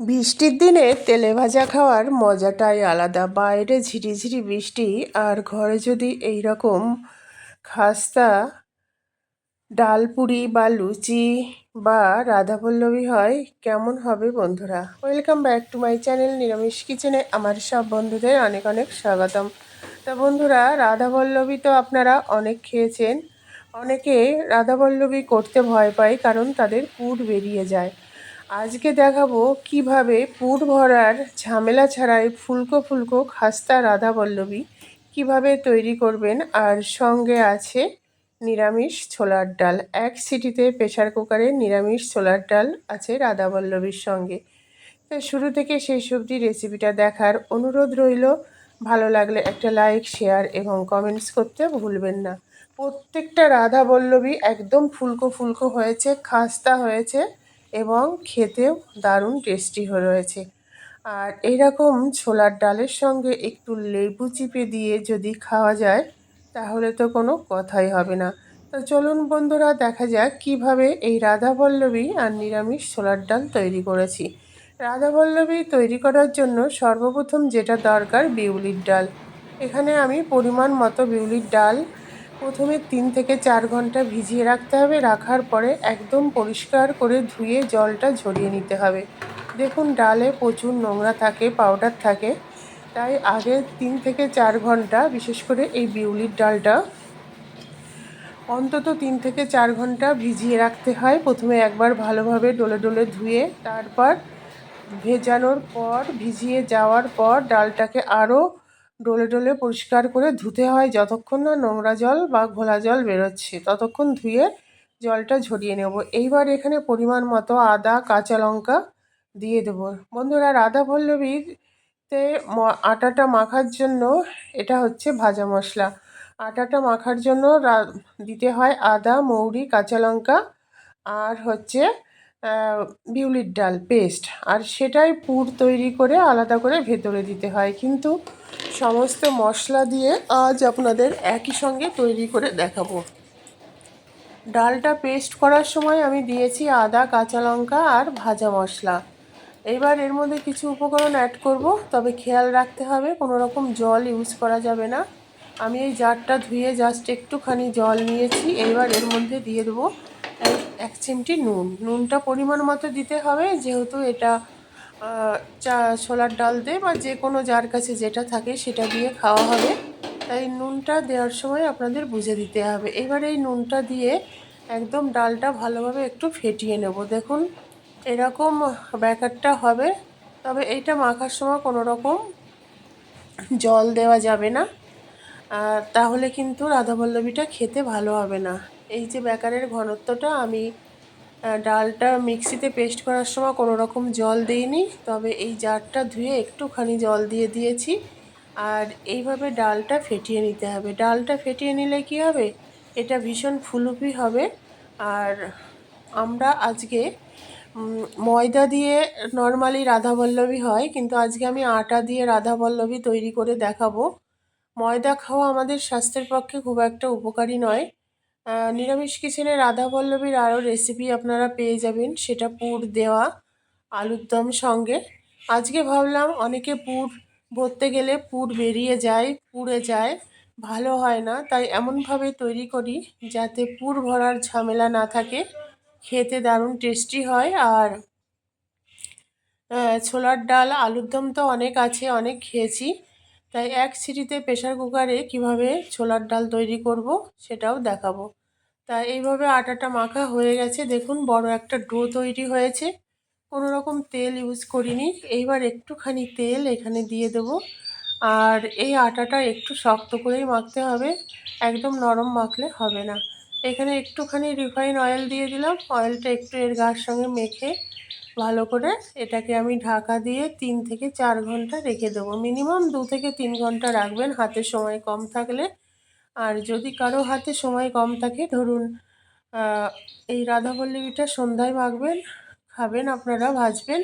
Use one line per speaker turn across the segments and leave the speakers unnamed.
বৃষ্টির দিনে তেলে ভাজা খাওয়ার মজাটাই আলাদা। বাইরে ঝিরিঝিরি বৃষ্টি আর ঘরে যদি এই রকম খাস্তা, ডাল পুরি বা লুচি বা রাধাপল্লবী হয়, কেমন হবে বন্ধুরা? Welcome back to my channel নিরামিষ কিচেনে। আমার সব বন্ধুদের অনেক অনেক স্বাগতম। তা বন্ধুরা, রাধাপল্লবী তো আপনারা অনেক খেয়েছেন। অনেকে রাধাপল্লবী করতে ভয় পায় কারণ তাদের পুর বেরিয়ে যায়। আজকে দেখাবো কীভাবে পুর ভরার ঝামেলা ছাড়াই ফুলকো ফুলকো খাস্তা রাধা পল্লবী কীভাবে তৈরি করবেন আর সঙ্গে আছে নিরামিষ ছোলার ডাল। এক সিটিতে প্রেশার কুকারে নিরামিষ ছোলার ডাল আছে রাধা পল্লবীর সঙ্গে। তো শুরু থেকে সেই সবজি রেসিপিটা দেখার অনুরোধ রইল। ভালো লাগলে একটা লাইক, শেয়ার এবং কমেন্টস করতে ভুলবেন না। প্রত্যেকটা রাধা বল্লবী একদম ফুলকো ফুলকো হয়েছে, খাস্তা হয়েছে। এবং খেতেও দারুণ টেস্টি হয়ে রয়েছে। আর এইরকম ছোলার ডালের সঙ্গে একটু লেবু চিপে দিয়ে যদি খাওয়া যায়, তাহলে তো কোনো কথাই হবে না। তো চলুন বন্ধুরা, দেখা যাক কীভাবে এই রাধাবল্লভী আর নিরামিষ ছোলার ডাল তৈরি করেছি। রাধাবল্লভী তৈরি করার জন্য সর্বপ্রথম যেটা দরকার বিউলির ডাল। এখানে আমি পরিমাণ মতো বিউলির ডাল প্রথমে তিন থেকে চার ঘণ্টা ভিজিয়ে রাখতে হবে। রাখার পরে একদম পরিষ্কার করে ধুয়ে জলটা ঝরিয়ে নিতে হবে। দেখুন, ডালে প্রচুর নোংরা থাকে পাউডার থাকে। তাই আগে তিন থেকে চার ঘণ্টা, বিশেষ করে এই বিউলির ডালটা, অন্তত তিন থেকে চার ঘণ্টা ভিজিয়ে রাখতে হয়। প্রথমে একবার ভালোভাবে ডলে ডলে ধুয়ে, তারপর ভেজানোর পর, ভিজিয়ে যাওয়ার পর ডালটাকে আরও ডলে ডলে পরিষ্কার করে ধুতে হয় যতক্ষণ না নোংরা জল বা ঘোলা জল বেরোচ্ছে, ততক্ষণ ধুয়ে জলটা ঝরিয়ে নেব। এইবার এখানে পরিমাণ মতো আদা, কাঁচা লঙ্কা দিয়ে দেব। বন্ধুরা, রাধা পল্লবীতে আটাটা মাখার জন্য এটা হচ্ছে ভাজা মশলা। আটাটা মাখার জন্য দিতে হয় আদা, মৌরি, কাঁচা লঙ্কা আর হচ্ছে বিউলির ডাল পেস্ট আর সেটাই পুর তৈরি করে আলাদা করে ভেতরে দিতে হয়। কিন্তু সমস্ত মশলা দিয়ে আজ আপনাদের একই সঙ্গে তৈরি করে দেখাবো। ডালটা পেস্ট করার সময় আমি দিয়েছি আদা, কাঁচা লঙ্কা আর ভাজা মশলা। এবার এর মধ্যে কিছু উপকরণ অ্যাড করব, তবে খেয়াল রাখতে হবে কোনো রকম জল ইউজ করা যাবে না। আমি এই জারটা ধুয়ে জাস্ট একটুখানি জল নিয়েছি, এবার এর মধ্যে দিয়ে দেবো এক চিমটি নুন। নুনটা পরিমাণ মতো দিতে হবে, যেহেতু এটা চা, ছোলার ডাল দিয়ে বা যে কোনো যার কাছে যেটা থাকে সেটা দিয়ে খাওয়া হবে। তাই নুনটা দেওয়ার সময় আপনাদের বুঝে দিতে হবে। এবার এই নুনটা দিয়ে একদম ডালটা ভালোভাবে একটু ফেটিয়ে নেব। দেখুন, এরকম ব্যাকারটা হবে, তবে এইটা মাখার সময় কোনো রকম জল দেওয়া যাবে না। তাহলে কিন্তু রাধাবল্লভীটা খেতে ভালো হবে না। এই যে ব্যাকারের ঘনত্বটা, আমি ডালটা মিক্সিতে পেস্ট করার সময় কোনো রকম জল দিইনি। তবে এই জারটা ধুয়ে একটুখানি জল দিয়ে দিয়েছি। আর এইভাবে ডালটা ফেটিয়ে নিতে হবে। ডালটা ফেটিয়ে নিলে কি হবে? এটা ভীষণ ফুলুপি হবে। আর আমরা আজকে ময়দা দিয়ে নর্মালি রাধাবল্লভী হয়, কিন্তু আজকে আমি আটা দিয়ে রাধাবল্লভী তৈরি করে দেখাবো। ময়দা খাওয়া আমাদের স্বাস্থ্যের পক্ষে খুব একটা উপকারী নয়। নিরামিষ কিচেনে রাধা পল্লবীর আরও রেসিপি আপনারা পেয়ে যাবেন। সেটা পুর দেওয়া, আলুর দম সঙ্গে। আজকে ভাবলাম অনেকে পুর ভরতে গেলে পুর বেরিয়ে যায়, পুড়ে যায়, ভালো হয় না। তাই এমনভাবে তৈরি করি যাতে পুর ভরার ঝামেলা না থাকে। খেতে দারুণ টেস্টি হয় আর ছোলার ডাল, আলুর দম তো অনেক আছে, অনেক খেয়েছি। তাই এক সিটিতে প্রেশার কুকারে কীভাবে ছোলার ডাল তৈরি করব সেটাও দেখাবো। তাই এইভাবে আটাটা মাখা হয়ে গেছে। দেখুন, বড় একটা ডো তৈরি হয়েছে। কোনো রকম তেল ইউজ করিনি। এইবার একটুখানি তেল এখানে দিয়ে দেব। আর এই আটাটা একটু শক্ত করেই মাখতে হবে। একদম নরম মাখলে হবে না। এখানে একটুখানি রিফাইন অয়েল দিয়ে দিলাম। অয়েলটা একটু এর গার সঙ্গে মেখে ভালো করে এটাকে আমি ঢাকা দিয়ে তিন থেকে চার ঘণ্টা রেখে দেবো। মিনিমাম দু থেকে তিন ঘণ্টা রাখবেন হাতে সময় কম থাকলে। আর যদি কারও হাতে সময় কম থাকে, ধরুন এই রাধাপল্লবীটা সন্ধ্যায় মাখবেন, খাবেন, আপনারা ভাজবেন,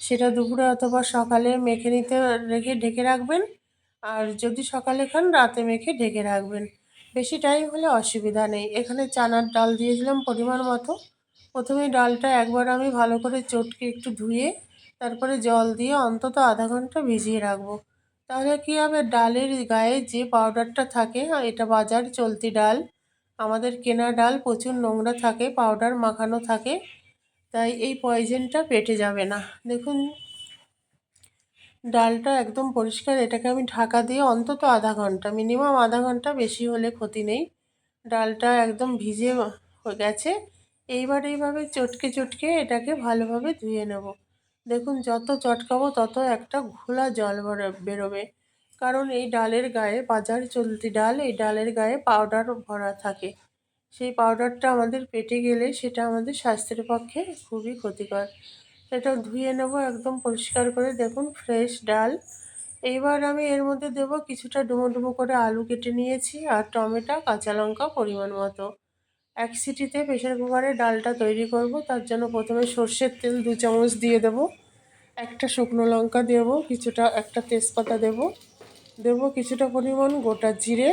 সেটা দুপুরে অথবা সকালে মেখে নিতে রেখে ঢেকে রাখবেন। আর যদি সকালে খান, রাতে মেখে ঢেকে রাখবেন। বেশি টাইম হলে অসুবিধা নেই। এখানে চানার ডাল দিয়েছিলাম পরিমাণ মতো। প্রথমে ডালটা একবার আমি ভালো করে চটকে একটু ধুয়ে তারপরে জল দিয়ে অন্তত আধা ঘণ্টা ভিজিয়ে রাখব। তাহলে কী হবে? ডালের গায়ে যে পাউডারটা থাকে, এটা বাজার চলতি ডাল। আমাদের কেনা ডাল প্রচুর নোংরা থাকে, পাউডার মাখানো থাকে, তাই এই পয়জনটা পেটে যাবে না। দেখুন, ডালটা একদম পরিষ্কার। এটাকে আমি ঢাকা দিয়ে অন্তত আধা ঘণ্টা, মিনিমাম আধা ঘণ্টা বেশি হলে ক্ষতি নেই। ডালটা একদম ভিজে গেছে। এইবার এইভাবে চটকে চটকে এটাকে ভালোভাবে ধুয়ে নেব। দেখুন, যত চটকাবো তত একটা ঘোলা জল বেরোবে। কারণ এই ডালের গায়ে, বাজার চলতি ডাল, এই ডালের গায়ে পাউডার ভরা থাকে। সেই পাউডারটা আমাদের পেটে গেলে সেটা আমাদের স্বাস্থ্যের পক্ষে খুবই ক্ষতিকর। এটা ধুয়ে নেব একদম পরিষ্কার করে। দেখুন ফ্রেশ ডাল। এইবার আমি এর মধ্যে দেব কিছুটা ডুমো ডুমো করে আলু কেটে নিয়েছি আর টমেটো, কাঁচা লঙ্কা পরিমাণ মতো। এক সিটিতে প্রেশার কুকারে ডালটা তৈরি করব, তার জন্য প্রথমে সর্ষের তেল দু চামচ দিয়ে দেব, একটা শুকনো লঙ্কা দেব, কিছুটা, একটা তেজপাতা দেব দেব কিছুটা পরিমাণ গোটা জিরে।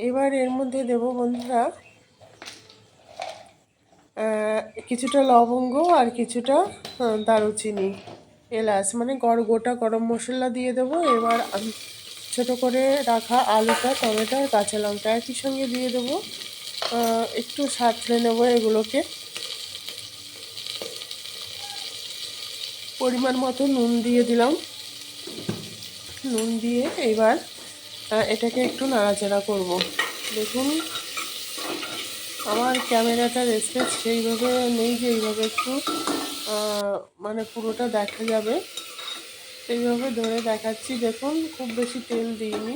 এবার এর মধ্যে দেব বন্ধুরা কিছুটা লবঙ্গ আর কিছুটা দারুচিনি। এলাচ মানে গড় গোটা গরম মশলা দিয়ে দেবো। এবার ছোটো করে রাখা আলুটা টমেটো আর কাঁচা লঙ্কা একই সঙ্গে দিয়ে দেবো। একটু সাঁতলে নেব এগুলোকে। পরিমাণ মতো নুন দিয়ে দিলাম। নুন দিয়ে এবার এটাকে একটু নাড়াচাড়া করব। দেখুন, আমার ক্যামেরাটা স্পেস সেইভাবে নেই যে এইভাবে একটু মানে পুরোটা দেখা যাবে। এইভাবে ধরে দেখাচ্ছি। দেখুন, খুব বেশি তেল দিইনি।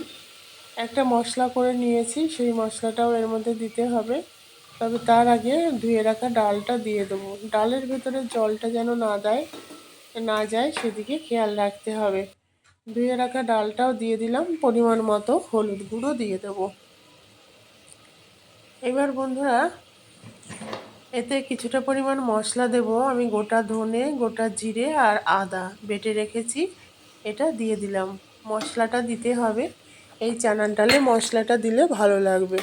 একটা মশলা করে নিয়েছি, সেই মশলাটাও এর মধ্যে দিতে হবে। তবে তার আগে ধুয়ে রাখা ডালটা দিয়ে দেবো। ডালের ভেতরে জলটা যেন না দেয় না যায়, সেদিকে খেয়াল রাখতে হবে। ধুয়ে রাখা ডালটাও দিয়ে দিলাম, পরিমাণ মতো হলুদ গুঁড়ো দিয়ে দেবো। এবার বন্ধুরা এতে কিছুটা পরিমাণ মশলা দেব। আমি গোটা ধনে, গোটা জিরে আর আদা বেটে রেখেছি। এটা দিয়ে দিলাম। মশলাটা দিতে হবে। এই চানার ডালে মশলাটা দিলে ভালো লাগবে।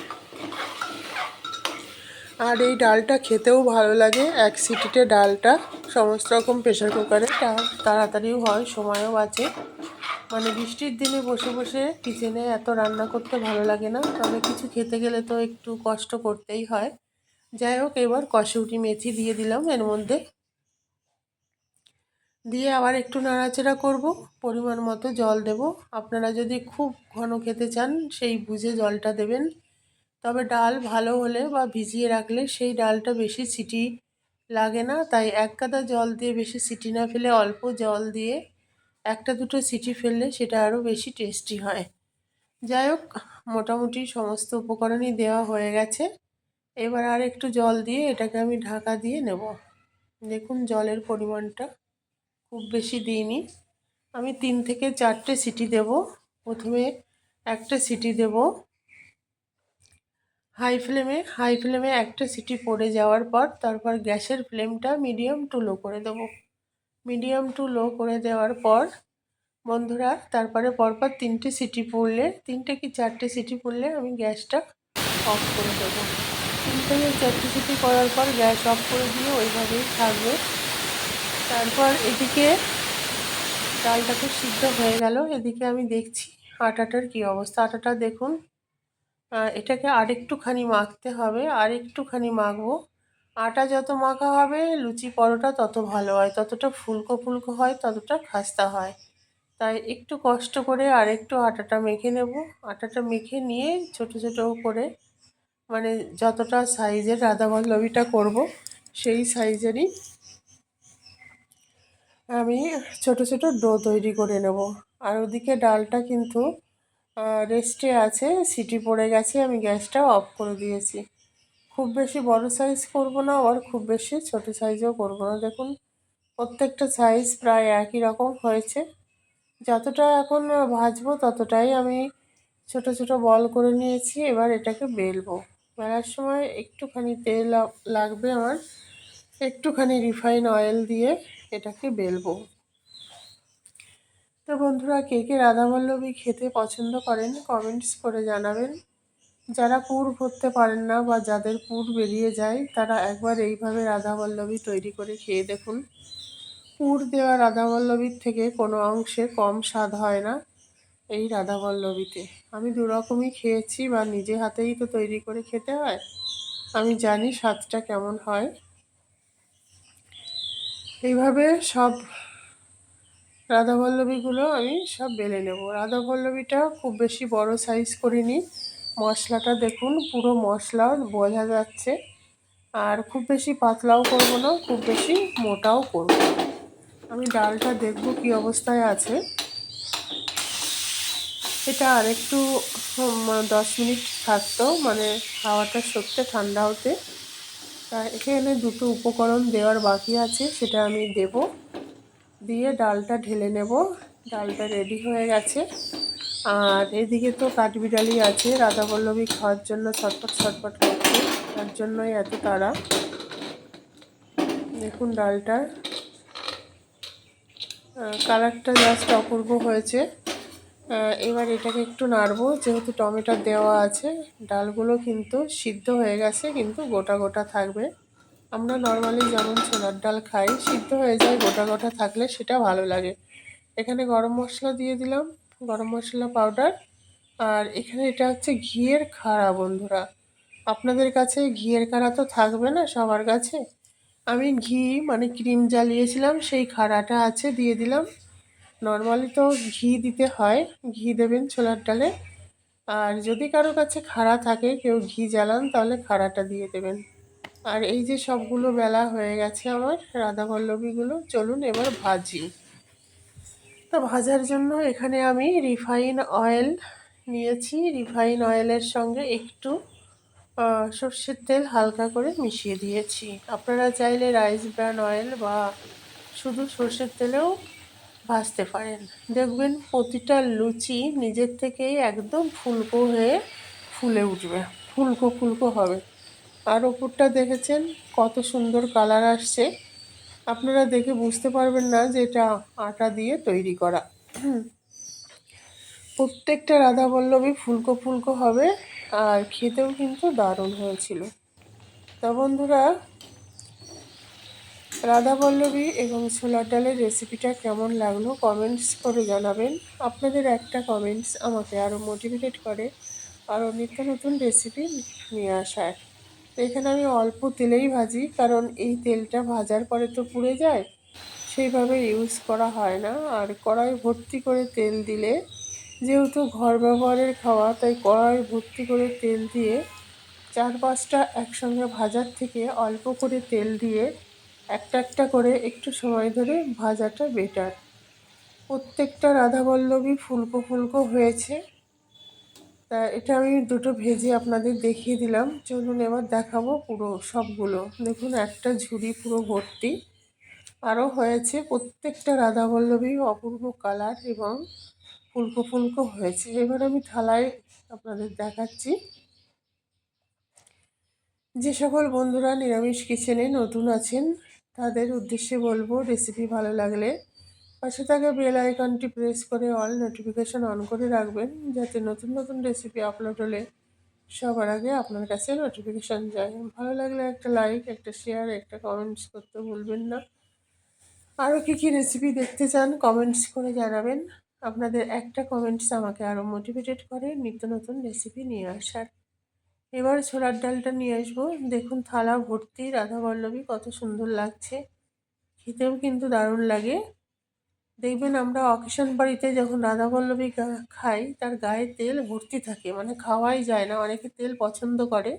আর এই ডালটা খেতেও ভালো লাগে। এক সিটিতে ডালটা সমস্ত রকম প্রেশার কুকারে তাড়াতাড়িও হয়, সময়ও বাঁচে। মানে বৃষ্টির দিনে বসে বসে কিচেনে এত রান্না করতে ভালো লাগে না। তবে কিছু খেতে গেলে তো একটু কষ্ট করতেই হয়। যাই হোক, এবার কষৌটি মেথি দিয়ে দিলাম এর মধ্যে। দিয়ে আবার একটু নাড়াচাড়া করব, পরিমাণ মতো জল দেব। আপনারা যদি খুব ঘন খেতে চান, সেই বুঝে জলটা দেবেন। তবে ডাল ভালো হলে বা ভিজিয়ে রাখলে সেই ডালটা বেশি সিটি লাগে না। তাই এক কাদা জল দিয়ে বেশি সিটি না ফেলে অল্প জল দিয়ে একটা দুটো সিটি ফেললে সেটা আরও বেশি টেস্টি হয়। যাই হোক, মোটামুটি সমস্ত উপকরণই দেওয়া হয়ে গেছে। এবার আর একটু জল দিয়ে এটাকে আমি ঢাকা দিয়ে নেব। দেখুন জলের পরিমাণটা খুব বেশি দিইনি। আমি তিন থেকে চারটে সিটি দেব। প্রথমে একটা সিটি দেব। হাই ফ্লেমে হাই ফ্লেমে একটা সিটি পড়ে যাওয়ার পর তারপর গ্যাসের ফ্লেমটা মিডিয়াম টু লো করে দেব। মিডিয়াম টু লো করে দেওয়ার পর বন্ধুরা, তারপরে পরপর তিনটে সিটি পড়লে, তিনটে কি চারটে সিটি পড়লে আমি গ্যাসটা অফ করে দেবো। চারটে সিটি করার পর গ্যাস অফ করে দিয়ে ওইভাবেই থাকবে। তারপর এদিকে ডালটা খুব সিদ্ধ হয়ে গেল। এদিকে আমি দেখছি আটাটার কি অবস্থা। আটাটা দেখুন এটাকে আরেকটুখানি মাখতে হবে আর একটুখানি মাখবো। আটা যত মাখা হবে, লুচি পরোটা তত ভালো হয়। ততটা ফুলকো ফুলকো হয়, ততটা খাস্তা হয়। তাই একটু কষ্ট করে আর একটু আটাটা মেখে নেব। আটাটা মেখে নিয়ে ছোট ছোট করে মানে যতটা সাইজের রাধাবল্লভীটা করব, সেই সাইজেরই আমি ছোট ছোট ডো তৈরি করে নেব। আর ওদিকে ডালটা কিন্তু রেস্টে আছে, সিটি পড়ে গেছে, আমি গ্যাসটা অফ করে দিয়েছি। খুব বেশি বড় সাইজ করব না, আবার খুব বেশি ছোট সাইজও করব না। দেখুন, প্রত্যেকটা সাইজ প্রায় একই রকম হয়েছে। যতটা এখন ভাজবো, ততটাই আমি ছোট ছোট বল করে নিয়েছি, এবার এটাকে বেলবো। বেলার সময় একটুখানি তেল লাগবে আমার। একটুখানি রিফাইন অয়েল দিয়ে এটাকে বেলবো। তো বন্ধুরা, কে কে রাধাবল্লভী খেতে পছন্দ করেন কমেন্টস করে জানাবেন। যারা পুর ভরতে পারেন না বা যাদের পুর বেরিয়ে যায়, তারা একবার এইভাবে রাধাবল্লভী তৈরি করে খেয়ে দেখুন। পুর দেওয়া রাধাবল্লভীর থেকে কোনো অংশে কম স্বাদ হয় না। এই রাধাবল্লভীতে। আমি দু রকমই খেয়েছি বা নিজে হাতেই তো তৈরি করে খেতে হয়? আমি জানি স্বাদটা কেমন হয়। এইভাবে সব রাধাবল্লভীগুলো আমি সব বেলে নেব। রাধাবল্লভীটা খুব বেশি বড় সাইজ করিনি। মশলাটা দেখুন, পুরো মশলা বোঝা যাচ্ছে। আর খুব বেশি পাতলাও করব না, খুব বেশি মোটাও করব আমি ডালটা দেখব কি অবস্থায় আছে। এটা আরেকটু দশ মিনিট থাকতো মানে হাওয়াটা সত্যি ঠান্ডা হতে। তা এখানে দুটো উপকরণ দেওয়ার বাকি আছে, সেটা আমি দেব। দিয়ে ডালটা ঢেলে নেব, ডালটা রেডি হয়ে গেছে। আর এদিকে তো কাঠবিড়ালি আছে রাধাবল্লভী খাওয়ার জন্য ছটপট ছটপট করছে, তার জন্যই এত তাড়া। দেখুন ডালটার কালারটা জাস্ট অপূর্ব হয়েছে। এবার এটাকে একটু নাড়বো। যেহেতু টমেটো দেওয়া আছে, ডালগুলো কিন্তু সিদ্ধ হয়ে গেছে, কিন্তু গোটা গোটা থাকবে। আমরা নর্মালি যেমন ছোলার ডাল খাই, সিদ্ধ হয়ে যায়, গোটা গোটা থাকলে সেটা ভালো লাগে। এখানে গরম মশলা দিয়ে দিলাম, গরম মশলা পাউডার। আর এখানে এটা হচ্ছে ঘিয়ের খাড়া, বন্ধুরা। আপনাদের কাছে ঘিয়ের খাড়া তো থাকবে না সবার কাছে? আমি ঘি মানে ক্রিম জ্বালিয়েছিলাম, সেই খাড়াটা আছে, দিয়ে দিলাম। নর্মালি তো ঘি দিতে হয়, ঘি দেবেন ছোলার ডালে। আর যদি কারও কাছে খাড়া থাকে, কেউ ঘি জ্বালান, তাহলে খাড়াটা দিয়ে দেবেন। আর এই যে সবগুলো বেলা হয়ে গেছে আমার, রাধাবল্লভীগুলো, চলুন এবার ভাজি তো ভাজার জন্য এখানে আমি রিফাইন অয়েল নিয়েছি। রিফাইন অয়েলের সঙ্গে একটু সর্ষের তেল হালকা করে মিশিয়ে দিয়েছি। আপনারা চাইলে রাইস ব্র্যান অয়েল বা শুধু সর্ষের তেলেও ভাজতে পারেন। দেখবেন প্রতিটা লুচি নিজের থেকেই একদম ফুলকো হয়ে ফুলে উঠবে, ফুলকো ফুলকো হবে। আর ওপরটা দেখেছেন কত সুন্দর কালার আসছে। আপনারা দেখে বুঝতে পারবেন না যে এটা আটা দিয়ে তৈরি করা। প্রত্যেকটা রাধা বল্লভী ফুলকো ফুলকো হবে, আর খেতেও কিন্তু দারুণ হয়েছিল। তা বন্ধুরা রাধা পল্লবী এবং ছোলার ডালের রেসিপিটা কেমন লাগল কমেন্টস করে জানাবেন। আপনাদের একটা কমেন্টস আমাকে আরও মোটিভেটেড করে আরও নিত্য নতুন রেসিপি নিয়ে আসার। এখানে আমি অল্প তেলেই ভাজি, কারণ এই তেলটা ভাজার পরে তো পুড়ে যায়, সেইভাবে ইউজ করা হয় না। আর কড়াই ভর্তি করে তেল দিলে, যেহেতু ঘর ব্যবহারের খাওয়া, তাই কড়াই ভর্তি করে তেল দিয়ে চার পাঁচটা একসঙ্গে ভাজার থেকে অল্প করে তেল দিয়ে একটা একটা করে একটু সময় ধরে ভাজাটা বেটার প্রত্যেকটা রাধাবল্লভী ফুলকো ফুলকো হয়েছে। তা এটা আমি দুটো ভেজে আপনাদের দেখিয়ে দিলাম। চলুন এবার দেখাবো পুরো সবগুলো। দেখুন, একটা ঝুড়ি পুরো ভর্তি। আরও হয়েছে প্রত্যেকটা রাধাবল্লভী অপূর্ব কালার এবং ফুলকো ফুলকো হয়েছে। এবার আমি থালায় আপনাদের দেখাচ্ছি। যে সকল বন্ধুরা নিরামিষ কিচেনে নতুন আছেন তাদের উদ্দেশ্যে বলব রেসিপি ভালো লাগলে পাশে থাকা বেল আইকনটি প্রেস করে অল নোটিফিকেশান অন করে রাখবেন, যাতে নতুন নতুন রেসিপি আপলোড হলে সবার আগে আপনার কাছে নোটিফিকেশান যায়। ভালো লাগলে একটা লাইক একটা শেয়ার একটা কমেন্টস করতে ভুলবেন না। আরও কী কী রেসিপি দেখতে চান কমেন্টস করে জানাবেন। আপনাদের একটা কমেন্টস আমাকে আরও মোটিভেটেড করে নিত্য নতুন রেসিপি নিয়ে আসার। এবার ছোলার ডালটা নিয়ে আসব। দেখুন থালা ভর্তি রাধা বল্লভী কত সুন্দর লাগছে। খেতেও কিন্তু দারুণ লাগে। দেখবেন আমরা অকেশন বাড়িতে যখন রাধা বল্লভী খাই, তার গায়ে তেল ভর্তি থাকে। মানে খাওয়াই যায় না, অনেকে তেল পছন্দ করে।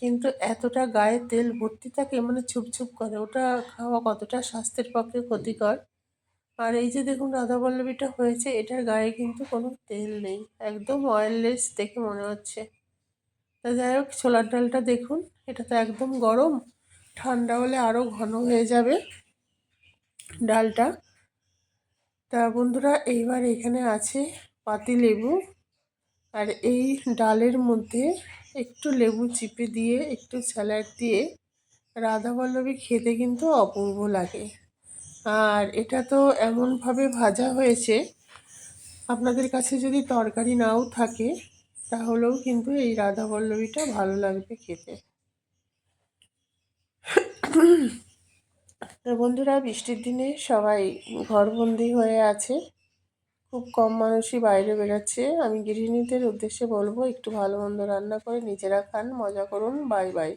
কিন্তু এতটা গায়ে তেল ভর্তি থাকে মানে ছুপছুপ করে। ওটা খাওয়া কতটা স্বাস্থ্যের পক্ষে ক্ষতিকর। আর এই যে দেখুন রাধাবল্লভীটা হয়েছে, এটার গায়ে কিন্তু কোনো তেল নেই। একদম অয়েললেস দেখে মনে হচ্ছে। তা যাই হোক, ছোলার ডালটা দেখুন, এটা তো একদম গরম। ঠান্ডা হলে আরও ঘন হয়ে যাবে ডালটা। তা বন্ধুরা, এইবার এখানে আছে পাতি লেবু। আর এই ডালের মধ্যে একটু লেবু চিপে দিয়ে, একটু স্যালাড দিয়ে রাধাবল্লভী খেতে কিন্তু অপূর্ব লাগে। আর এটা তো এমনভাবে ভাজা হয়েছে, আপনাদের কাছে যদি তরকারি নাও থাকে, তাহলেও কিন্তু এই রাধা পল্লবীটা ভালো লাগবে খেতে। তো বন্ধুরা, বৃষ্টির দিনে সবাই ঘরবন্দি হয়ে আছে, খুব কম মানুষই বাইরে বেরোচ্ছে। আমি গৃহিণীদের উদ্দেশ্যে বলব, একটু ভালো মন্দ রান্না করে নিজেরা খান, মজা করুন, বাই বাই।